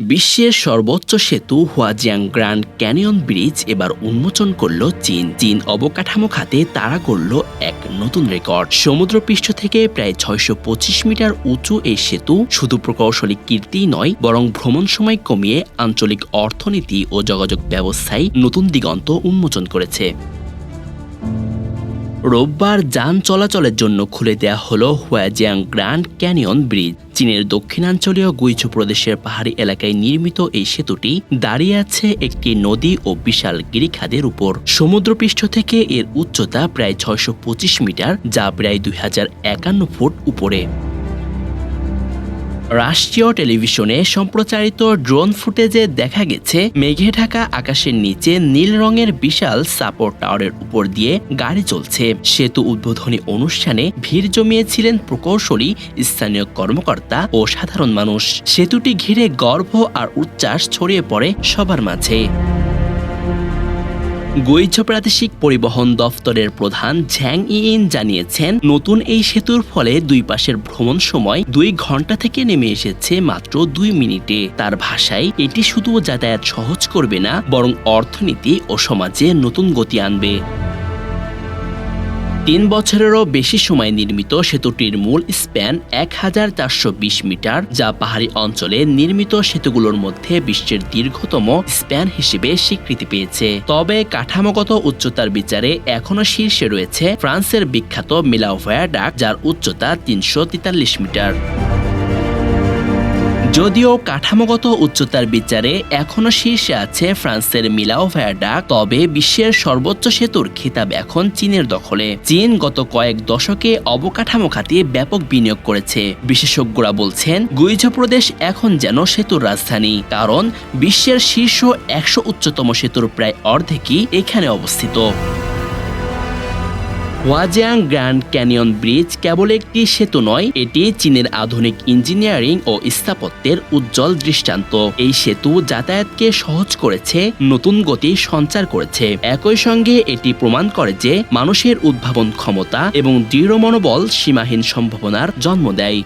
বিশ্বের সর্বোচ্চ সেতু হুয়াজিয়াং গ্র্যান্ড ক্যানিয়ন ব্রিজ এবার উন্মোচন করল চীন। চীন অবকাঠামো খাতে তাড়া করল এক নতুন রেকর্ড। সমুদ্রপৃষ্ঠ থেকে প্রায় ছয়শো পঁচিশ মিটার উঁচু এই সেতু শুধু প্রকৌশলী কীর্তিই নয়, বরং ভ্রমণ সময় কমিয়ে আঞ্চলিক অর্থনীতি ও যোগাযোগ ব্যবস্থায় নতুন দিগন্ত উন্মোচন করেছে। রোববার যান চলাচলের জন্য খুলে দেয়া হলো হুয়াজিয়াং গ্র্যান্ড ক্যানিয়ন ব্রিজ। চীনের দক্ষিণাঞ্চলীয় গুইছু প্রদেশের পাহাড়ি এলাকায় নির্মিত এই সেতুটি দাঁড়িয়ে আছে একটি নদী ও বিশাল গিরিখাদের উপর। সমুদ্রপৃষ্ঠ থেকে এর উচ্চতা প্রায় ছয়শো পঁচিশ মিটার, যা প্রায় দুই হাজার একান্ন ফুট উপরে। রাষ্ট্রীয় টেলিভিশনে সম্প্রচারিত ড্রোন ফুটেজে দেখা গেছে, মেঘে ঢাকা আকাশের নিচে নীল রঙের বিশাল সাপোর্ট টাওয়ারের উপর দিয়ে গাড়ি চলছে। সেতু উদ্বোধনী অনুষ্ঠানে ভিড় জমিয়েছিলেন প্রকৌশলী, স্থানীয় কর্মকর্তা ও সাধারণ মানুষ। সেতুটি ঘিরে গর্ভ আর উচ্ছ্বাস ছড়িয়ে পড়ে সবার মাঝে। গুইঝ প্রাদেশিক পরিবহন দফতরের প্রধান ঝ্যাং ইন জানিয়েছেন, নতুন এই সেতুর ফলে দুই পাশের ভ্রমণ সময় দুই ঘণ্টা থেকে নেমে এসেছে মাত্র দুই মিনিটে। তার ভাষায়, এটি শুধু যাতায়াত সহজ করবে না, বরং অর্থনীতি ও সমাজে নতুন গতি আনবে। তিন বছরেরও বেশি সময় নির্মিত সেতুটির মূল স্প্যান এক হাজার চারশো বিশ মিটার, যা পাহাড়ি অঞ্চলে নির্মিত সেতুগুলোর মধ্যে বিশ্বের দীর্ঘতম স্প্যান হিসেবে স্বীকৃতি পেয়েছে। তবে কাঠামোগত উচ্চতার বিচারে এখনও শীর্ষে রয়েছে ফ্রান্সের বিখ্যাত মিলাওভায়া ডাক, যার উচ্চতা তিনশো তেতাল্লিশ মিটার। যদিও কাঠামোগত উচ্চতার বিচারে এখনও শীর্ষে আছে ফ্রান্সের মিলাও ভায়াডাক তবে বিশ্বের সর্বোচ্চ সেতুর খিতাব এখন চীনের দখলে। চীন গত কয়েক দশকে অবকাঠামো খাতে ব্যাপক বিনিয়োগ করেছে। বিশেষজ্ঞরা বলছেন গুইঝ প্রদেশ এখন যেন সেতুর রাজধানী, কারণ বিশ্বের শীর্ষ একশো উচ্চতম সেতুর প্রায় অর্ধেকই এখানে অবস্থিত। ওয়াজিয়াং গ্র্যান্ড ক্যানিয়ন ব্রিজ কেবল একটি সেতু নয়, এটি চীনের আধুনিক ইঞ্জিনিয়ারিং ও স্থাপত্যের উজ্জ্বল দৃষ্টান্ত। এই সেতু যাতায়াতকে সহজ করেছে, নতুন গতি সঞ্চার করেছে। একই সঙ্গে এটি প্রমাণ করে যে মানুষের উদ্ভাবন ক্ষমতা এবং দৃঢ় মনোবল সীমাহীন সম্ভাবনার জন্ম দেয়।